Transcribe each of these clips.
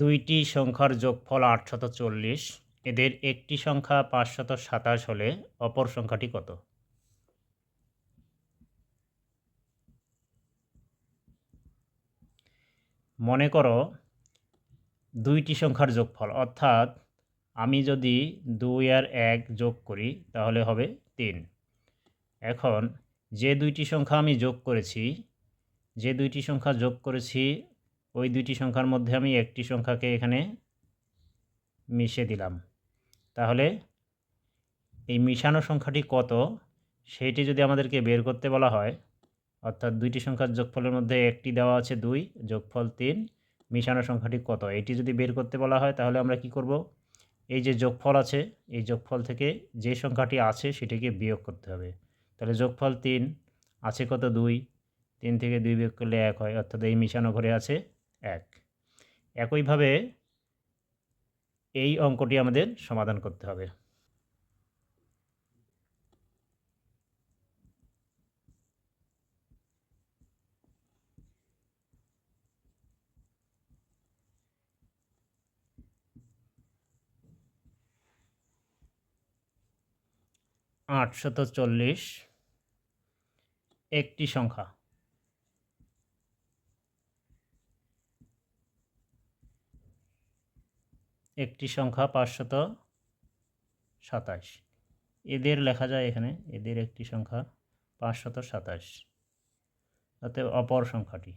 দুইটি সংখ্যার যোগফল আটশত চল্লিশ, এদের একটি সংখ্যা পাঁচশত সাতাশ হলে অপর সংখ্যাটি কত? মনে করো দুইটি সংখ্যার যোগফল, অর্থাৎ আমি যদি দুই আর এক যোগ করি তাহলে হবে তিন। এখন যে দুইটি সংখ্যা আমি যোগ করেছি, যে দুইটি সংখ্যা যোগ করেছি ওই দুইটি সংখ্যার মধ্যে আমি একটি সংখ্যাকে এখানে মিশে দিলাম। তাহলে এই মিশানো সংখ্যাটি কত? সেইটি যদি আমাদেরকে বের করতে বলা হয়, অর্থাৎ দুইটি সংখ্যার যোগফলের মধ্যে একটি দেওয়া আছে দুই, যোগফল তিন, মিশানো সংখ্যাটি কত? এটি যদি বের করতে বলা হয়, তাহলে আমরা কি করব? এই যে যোগফল আছে, এই যোগফল থেকে যে সংখ্যাটি আছে সেটিকে বিয়োগ করতে হবে। তাহলে যোগফল তিন, আছে কত? দুই, তিন থেকে দুই বিয়োগ করলে এক হয়, অর্থাৎ এই মিশানো ঘরে আছে এক। একইভাবে এই অঙ্কটি আমাদের সমাধান করতে হবে। আটশত চল্লিশ একটি সংখ্যা। একটি সংখ্যা পাঁচশত সাতাশ। এদের লেখা যায় এখানে, এদের একটি সংখ্যা পাঁচশত সাতাশ। অতএব অপর সংখ্যাটি।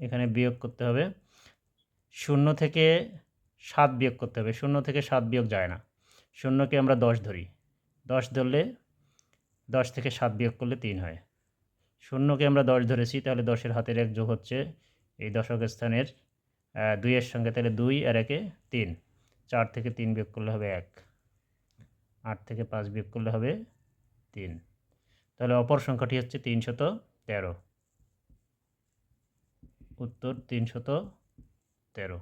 এখানে বিয়োগ করতে হবে। শূন্য থেকে সাত বিয়োগ করতে হবে। শূন্য থেকে সাত বিয়োগ যায় না। শূন্যকে আমরা দশ ধরি। দশ ধরলে দশ থেকে সাত বিয়োগ করলে তিন হয়। শূন্যকে আমরা দশ ধরেছি, তাহলে দশের হাতের এক যোগ হচ্ছে এই দশক স্থানের দুইয়ের সঙ্গে তাহলে দুই আর একে তিন। চার থেকে তিন বিয়োগ করলে হবে এক। আট থেকে পাঁচ বিয়োগ করলে হবে তিন। তাহলে অপর সংখ্যাটি হচ্ছে তিনশত তেরো। উত্তর তিনশত তেরো।